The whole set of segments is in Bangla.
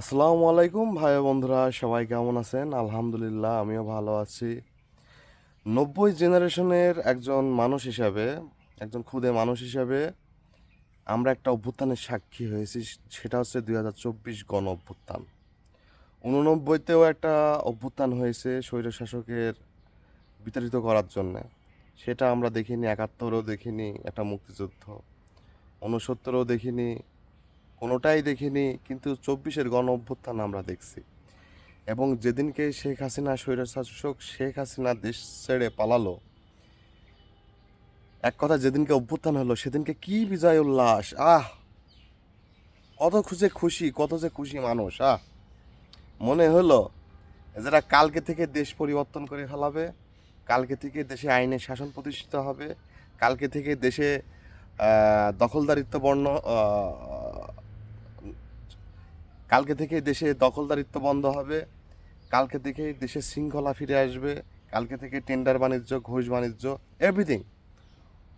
আসসালামু আলাইকুম ভাই বন্ধুরা, সবাই কেমন আছেন? আলহামদুলিল্লাহ, আমিও ভালো আছি। নব্বই জেনারেশনের একজন মানুষ হিসাবে, একজন ক্ষুদে মানুষ হিসাবে আমরা একটা অভ্যুত্থানের সাক্ষী হয়েছি, সেটা হচ্ছে দুই হাজার চব্বিশ গণ অভ্যুত্থান। উননব্বইতেও একটা অভ্যুত্থান হয়েছে স্বৈরশাসকের বিতাড়িত করার জন্য। সেটা আমরা দেখিনি, একাত্তরেও দেখিনি একটা মুক্তিযুদ্ধ। ঊনসত্তরেও দেখিনি কোনোটাই দেখিনি, কিন্তু চব্বিশের গণ অভ্যুত্থান আমরা দেখছি। এবং যেদিনকে শেখ হাসিনা স্বৈরশাসক শেখ হাসিনা দেশ ছেড়ে পালালো, এক কথা যেদিনকে অভ্যুত্থান হলো, সেদিনকে কি বিজয় উল্লাস, আহ! কত খুঁজে খুশি, কত যে খুশি মানুষ, আহ! মনে হলো যারা কালকে থেকে দেশ পরিবর্তন করে ফেলাবে, কালকে থেকে দেশে আইনের শাসন প্রতিষ্ঠিত হবে, কালকে থেকে দেশে দখলদারিত্ব বর্ণ কালকে থেকে দেশে দখলদারিত্ব বন্ধ হবে। কালকে থেকে দেশে শৃঙ্খলা ফিরে আসবে। কালকে থেকে টেন্ডার বাণিজ্য, ঘুষ বাণিজ্য এভরিথিং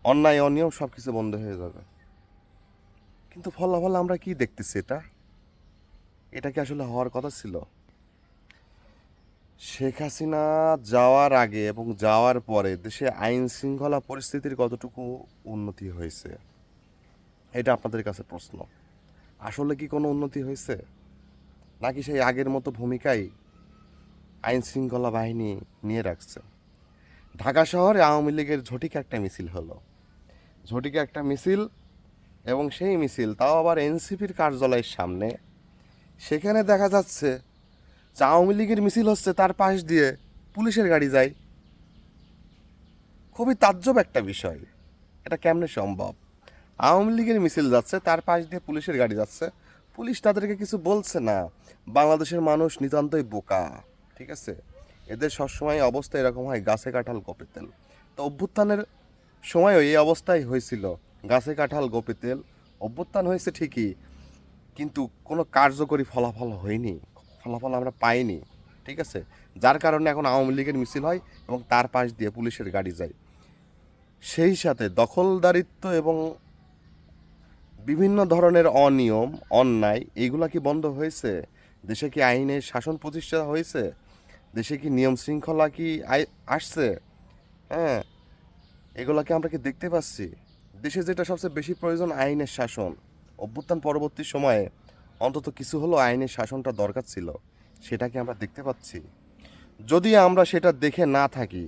অন্যায়, অনিয়ম সব কিছু বন্ধ হয়ে যাবে। কিন্তু ফলাফল আমরা কি দেখতেছি এটা? এটা কি আসলে হওয়ার কথা ছিল? শেখ হাসিনা যাওয়ার আগে এবং যাওয়ার পরে দেশে আইন শৃঙ্খলা পরিস্থিতির কতটুকু উন্নতি হয়েছে? এটা আপনাদের কাছে প্রশ্ন। আসলে কি কোনো উন্নতি হয়েছে? নাকি সেই আগের মতো ভূমিকাই আইন শৃঙ্খলা বাহিনী নিয়ে রাখছে? ঢাকা শহরে আওয়ামী লীগের ঝটিকা একটা মিছিল হলো। ঝটিকা একটা মিছিল এবং সেই মিছিল তাও আবার এনসিপির কার্যালয়ের সামনে। সেখানে দেখা যাচ্ছে যে আওয়ামী লীগের মিছিল হচ্ছে তার পাশ দিয়ে পুলিশের গাড়ি যায়। খুবই তাজ্জব একটা বিষয়। এটা কেমনে সম্ভব? আওয়ামী লীগের মিছিল যাচ্ছে, তার পাশ দিয়ে পুলিশের গাড়ি যাচ্ছে। পুলিশ তাদেরকে কিছু বলছে না। বাংলাদেশের মানুষ নিতান্তই বোকা, ঠিক আছে? এদের সবসময় অবস্থা এরকম হয়, গাছে কাঁঠাল গোপে তেল। তো অভ্যুত্থানের সময়ও এই অবস্থাই হয়েছিল, গাছে কাঁঠাল গোপে তেল। অভ্যুত্থান হয়েছে ঠিকই, কিন্তু কোনো কার্যকরী ফলাফল হয়নি, ফলাফল আমরা পাইনি, ঠিক আছে? যার কারণে এখন আওয়ামী লীগের মিছিল হয় এবং তার পাশ দিয়ে পুলিশের গাড়ি যায়। সেই সাথে দখলদারিত্ব এবং বিভিন্ন ধরনের অনিয়ম, অন্যায় এইগুলা কি বন্ধ হয়েছে? দেশে কি আইনের শাসন প্রতিষ্ঠা হয়েছে? দেশে কি নিয়ম শৃঙ্খলা কি আসছে? হ্যাঁ এগুলাকে আমরা কি দেখতে পাচ্ছি? দেশে যেটা সবচেয়ে বেশি প্রয়োজন আইনের শাসন। অভ্যুত্থান পরবর্তী সময়ে অন্তত কিছু হলো আইনের শাসনটা দরকার ছিল। সেটাকে আমরা দেখতে পাচ্ছি? যদি আমরা সেটা দেখে না থাকি,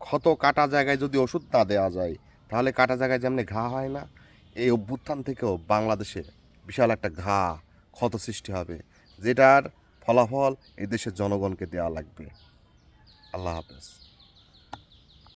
ক্ষত কাটা জায়গায় যদি ওষুধ না দেওয়া যায়, তাহলে কাটা জায়গায় যেমনি ঘা হয় না এই অভ্যুত্থান থেকেও বাংলাদেশে বিশাল একটা ঘা, ক্ষত সৃষ্টি হবে, যেটার ফলাফল এই দেশের জনগণকে দেওয়া লাগবে। আল্লাহ হাফেজ।